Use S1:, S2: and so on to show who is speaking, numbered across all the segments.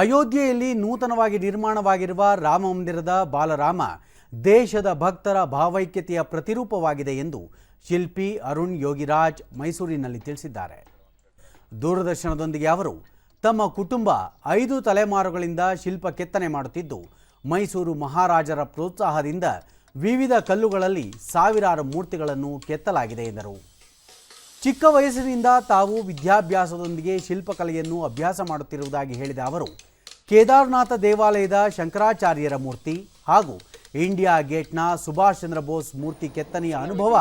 S1: ಅಯೋಧ್ಯೆಯಲ್ಲಿ ನೂತನವಾಗಿ ನಿರ್ಮಾಣವಾಗಿರುವ ರಾಮ ಮಂದಿರದ ಬಾಲರಾಮ ದೇಶದ ಭಕ್ತರ ಭಾವೈಕ್ಯತೆಯ ಪ್ರತಿರೂಪವಾಗಿದೆ ಎಂದು ಶಿಲ್ಪಿ ಅರುಣ್ ಯೋಗಿರಾಜ್ ಮೈಸೂರಿನಲ್ಲಿ ತಿಳಿಸಿದ್ದಾರೆ. ದೂರದರ್ಶನದೊಂದಿಗೆ ಅವರು ತಮ್ಮ ಕುಟುಂಬ ಐದು ತಲೆಮಾರುಗಳಿಂದ ಶಿಲ್ಪ ಕೆತ್ತನೆ ಮಾಡುತ್ತಿದ್ದು, ಮೈಸೂರು ಮಹಾರಾಜರ ಪ್ರೋತ್ಸಾಹದಿಂದ ವಿವಿಧ ಕಲ್ಲುಗಳಲ್ಲಿ ಸಾವಿರಾರು ಮೂರ್ತಿಗಳನ್ನು ಕೆತ್ತಲಾಗಿದೆ ಎಂದರು. ಚಿಕ್ಕ ವಯಸ್ಸಿನಿಂದ ತಾವು ವಿದ್ಯಾಭ್ಯಾಸದೊಂದಿಗೆ ಶಿಲ್ಪಕಲೆಯನ್ನು ಅಭ್ಯಾಸ ಮಾಡುತ್ತಿರುವುದಾಗಿ ಹೇಳಿದ ಅವರು, ಕೇದಾರನಾಥ ದೇವಾಲಯದ ಶಂಕರಾಚಾರ್ಯರ ಮೂರ್ತಿ ಹಾಗೂ ಇಂಡಿಯಾ ಗೇಟ್ನ ಸುಭಾಷ್ ಚಂದ್ರ ಬೋಸ್ ಮೂರ್ತಿ ಕೆತ್ತನೆಯ ಅನುಭವ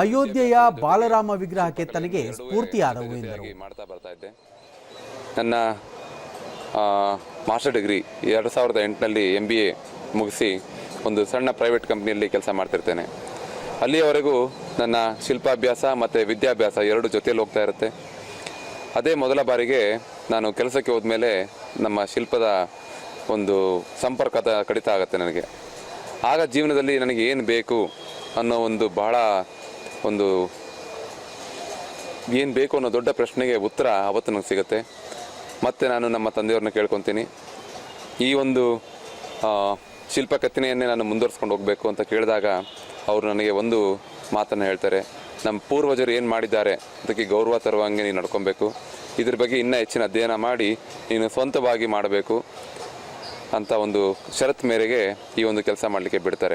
S1: ಅಯೋಧ್ಯೆಯ ಬಾಲರಾಮ ವಿಗ್ರಹ ಕೆತ್ತನೆಗೆ ಸ್ಫೂರ್ತಿಯಾದವು ಎಂದರು.
S2: ಮಾಡ್ತಾ ಬರ್ತಾ ನನ್ನ ಮಾಸ್ಟರ್ ಡಿಗ್ರಿ ಎರಡು ಸಾವಿರದ ಎಂಟರಲ್ಲಿ ಎಂ ಬಿ ಎ ಮುಗಿಸಿ ಒಂದು ಸಣ್ಣ ಪ್ರೈವೇಟ್ ಕಂಪ್ನಿಯಲ್ಲಿ ಕೆಲಸ ಮಾಡ್ತಿರ್ತೇನೆ. ಅಲ್ಲಿಯವರೆಗೂ ನನ್ನ ಶಿಲ್ಪಾಭ್ಯಾಸ ಮತ್ತು ವಿದ್ಯಾಭ್ಯಾಸ ಎರಡು ಜೊತೆಯಲ್ಲಿ ಹೋಗ್ತಾ ಇರುತ್ತೆ. ಅದೇ ಮೊದಲ ಬಾರಿಗೆ ನಾನು ಕೆಲಸಕ್ಕೆ ಹೋದ್ಮೇಲೆ ನಮ್ಮ ಶಿಲ್ಪದ ಒಂದು ಸಂಪರ್ಕದ ಕಡಿತ ಆಗುತ್ತೆ ನನಗೆ. ಆಗ ಜೀವನದಲ್ಲಿ ನನಗೆ ಏನು ಬೇಕು ಅನ್ನೋ ಒಂದು ಬಹಳ ಒಂದು ಏನು ಬೇಕು ಅನ್ನೋ ದೊಡ್ಡ ಪ್ರಶ್ನೆಗೆ ಉತ್ತರ ಅವತ್ತು ನನಗೆ ಸಿಗುತ್ತೆ. ಮತ್ತೆ ನಾನು ನಮ್ಮ ತಂದೆಯವ್ರನ್ನ ಕೇಳ್ಕೊತೀನಿ. ಈ ಒಂದು ಶಿಲ್ಪಕಥನೆಯನ್ನೇ ನಾನು ಮುಂದುವರ್ಸ್ಕೊಂಡು ಹೋಗಬೇಕು ಅಂತ ಕೇಳಿದಾಗ ಅವರು ನನಗೆ ಒಂದು ಮಾತನ್ನು ಹೇಳ್ತಾರೆ. ನಮ್ಮ ಪೂರ್ವಜರು ಏನು ಮಾಡಿದ್ದಾರೆ? ಅದಕ್ಕೆ ಗೌರವ ತರುವಂಗೆ ನೀನು ನಡ್ಕೊಬೇಕು. ಇದ್ರ ಬಗ್ಗೆ ಇನ್ನೂ ಹೆಚ್ಚಿನ ಅಧ್ಯಯನ ಮಾಡಿ ನೀನು ಸ್ವಂತವಾಗಿ ಮಾಡಬೇಕು ಅಂತ ಒಂದು ಷರತ್ ಮೇರೆಗೆ ಈ ಒಂದು ಕೆಲಸ ಮಾಡಲಿಕ್ಕೆ ಬಿಡ್ತಾರೆ.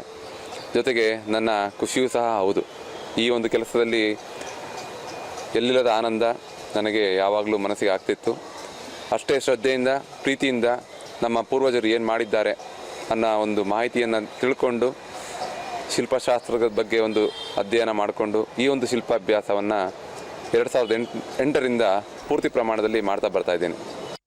S2: ಜೊತೆಗೆ ನನ್ನ ಖುಷಿಯೂ ಸಹ ಹೌದು. ಈ ಒಂದು ಕೆಲಸದಲ್ಲಿ ಎಲ್ಲಿಲ್ಲದ ಆನಂದ ನನಗೆ ಯಾವಾಗಲೂ ಮನಸ್ಸಿಗೆ ಆಗ್ತಿತ್ತು. ಅಷ್ಟೇ ಶ್ರದ್ಧೆಯಿಂದ, ಪ್ರೀತಿಯಿಂದ ನಮ್ಮ ಪೂರ್ವಜರು ಏನು ಮಾಡಿದ್ದಾರೆ ಅನ್ನೋ ಒಂದು ಮಾಹಿತಿಯನ್ನು ತಿಳ್ಕೊಂಡು ಶಿಲ್ಪಶಾಸ್ತ್ರದ ಬಗ್ಗೆ ಒಂದು ಅಧ್ಯಯನ ಮಾಡಿಕೊಂಡು ಈ ಒಂದು ಶಿಲ್ಪಾಭ್ಯಾಸವನ್ನು ಎರಡು ಸಾವಿರದ ಎಂಟು, ಎಂಟರಿಂದ ಪೂರ್ತಿ ಪ್ರಮಾಣದಲ್ಲಿ ಮಾಡ್ತಾ ಬರ್ತಾ ಇದ್ದೇನೆ.